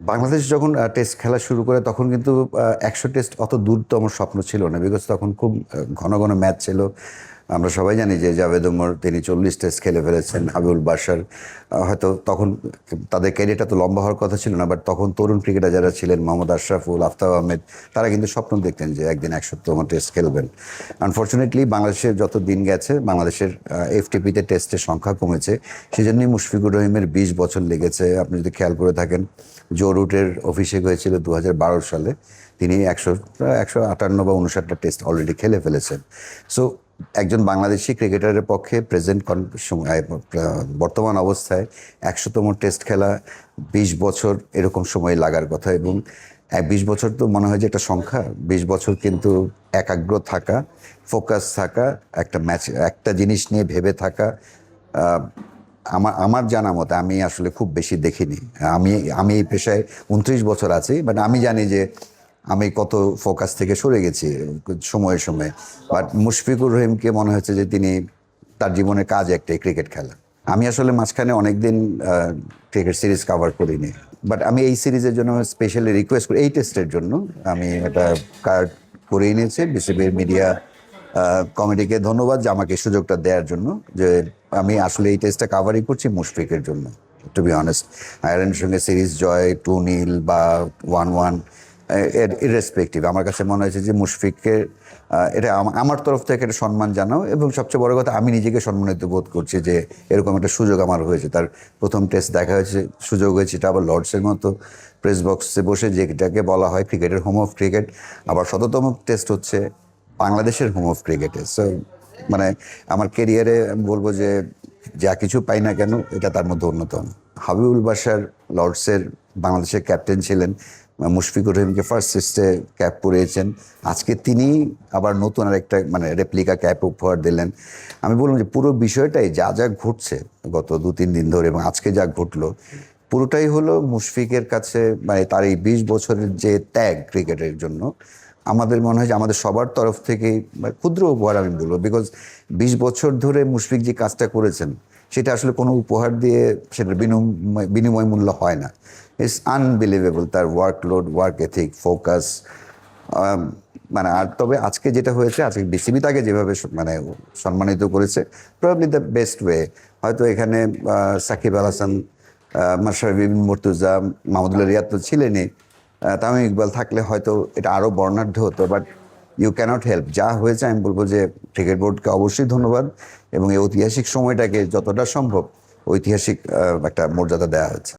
বাংলাদেশ যখন টেস্ট খেলা শুরু করে, তখন কিন্তু একশো টেস্ট অত দূর তো আমার স্বপ্ন ছিল না বিকজ তখন খুব ঘন ঘন ম্যাচ ছিল। আমরা সবাই জানি যে জাভেদ উমর তিনি চল্লিশ টেস্ট খেলে ফেলেছেন হাবিবুল বাসার হয়তো তখন তাদের ক্যারিয়ারটা তো লম্বা হওয়ার কথা ছিল না বাট তখন তরুণ ক্রিকেটার যারা ছিলেন মোহাম্মদ আশরাফুল, আফতাব আহমেদ, তারা কিন্তু স্বপ্ন দেখতেন যে একদিন একশোতম টেস্ট খেলবেন। আনফর্চুনেটলি বাংলাদেশের যত দিন গেছে, বাংলাদেশের এফটিপিতে টেস্টের সংখ্যা কমেছে। সেজন্যই মুশফিকুর রহিমের বিশ বছর লেগেছে। আপনি যদি খেয়াল করে থাকেন, জো রুটের অভিষেক হয়েছিল দু বারো সালে। তিনি একশো একশো আটান্ন বা উনষাটটা টেস্ট অলরেডি খেলে ফেলেছেন। সো একজন বাংলাদেশি ক্রিকেটারের পক্ষে প্রেজেন্ট বর্তমান অবস্থায় একশোতম টেস্ট খেলা, বিশ বছর এরকম সময় লাগার কথা এবং বিশ বছর তো মনে হয় যে একটা সংখ্যা, বিশ বছর কিন্তু একাগ্র থাকা, ফোকাস থাকা, একটা ম্যাচ, একটা জিনিস নিয়ে ভেবে থাকা আমার আমার জানা মতে আমি আসলে খুব বেশি দেখিনি। আমি আমি এই পেশায় উনত্রিশ বছর আছি বাট আমি জানি যে আমি কত ফোকাস থেকে সরে গেছি সময়ে সময়ে। বাট মুশফিকুর রহিমকে মনে হচ্ছে যে তিনি তার জীবনের কাজ একটাই, ক্রিকেট খেলা। আমি আসলে মাঝখানে অনেকদিন ক্রিকেট সিরিজ কভার করিনি। বাট আমি এই সিরিজের জন্য স্পেশালি রিকোয়েস্ট করি, এই টেস্টের জন্য আমি এটা কার্ড করেই নিয়েছি। বিসিবির মিডিয়া কমিটিকে ধন্যবাদ যে আমাকে সুযোগটা দেওয়ার জন্য যে আমি আসলে এই টেস্টটা কাভারই করছি মুশফিকের জন্য। টু বি অনেস্ট আয়ারল্যান্ডের সঙ্গে সিরিজ জয় টু নীল বা ওয়ান ওয়ান ইরেসপেক্টিভ আমার কাছে মনে হয়েছে যে মুশফিককে এটা আমার তরফ থেকে একটা সম্মান জানাও এবং সবচেয়ে বড় কথা, আমি নিজেকে সম্মানিত বোধ করছি যে এরকম একটা সুযোগ আমার হয়েছে। তার প্রথম টেস্ট দেখা হয়েছে, সুযোগ হয়েছে, এটা আবার লর্ডসের মতো প্রেস বক্সে বসে যেটাকে বলা হয় ক্রিকেটের হোম অফ ক্রিকেট আবার শততম টেস্ট হচ্ছে বাংলাদেশের হোম অফ ক্রিকেটে সো মানে আমার কেরিয়ারে আমি বলব যে যা কিছু পাই না কেন, এটা তার মধ্যে অন্যতম। হাবিবুল বাসার লর্ডসের বাংলাদেশের ক্যাপ্টেন ছিলেন মুশফিকুর রহিমকে ফার্স্ট টেস্টে ক্যাপ পরিয়েছেন আজকে তিনি আবার নতুন আর একটা মানে রেপ্লিকা ক্যাপ উপহার দিলেন। আমি বললাম যে, পুরো বিষয়টাই যা যা ঘটছে গত দু তিন দিন ধরে এবং আজকে যা ঘটলো পুরোটাই হলো মুশফিকের কাছে মানে তার এই বিশ বছরের যে ত্যাগ ক্রিকেটের জন্য, আমাদের মনে হয় যে আমাদের সবার তরফ থেকে মানে ক্ষুদ্র উপহার আমি বলব বিকজ বিশ বছর ধরে মুশফিক যে কাজটা করেছেন, সেটা আসলে কোনো উপহার দিয়ে সেটার বিনিময় বিনিময় মূল্য হয় না। ইটস আনবিলিভেবল তার ওয়ার্কলোড ওয়ার্ক এথিক ফোকাস মানে আর তবে আজকে যেটা হয়েছে, আজকে বিসিবি তাকে যেভাবে মানে সম্মানিত করেছে প্রবলি দ্য বেস্ট ওয়ে হয়তো এখানে সাকিব আল হাসান মাসার বিবিন মর্তুজা, মাহমুদুল্লাহ রিয়াদ তো ছিলেনই। তামিম ইকবাল থাকলে হয়তো এটা আরও বর্ণাঢ্য হতো বাট ইউ ক্যানট হেল্প যা হয়েছে আমি বলব যে ক্রিকেট বোর্ডকে অবশ্যই ধন্যবাদ এবং এই ঐতিহাসিক সময়টাকে যতটা সম্ভব ঐতিহাসিক একটা মর্যাদা দেওয়া হয়েছে।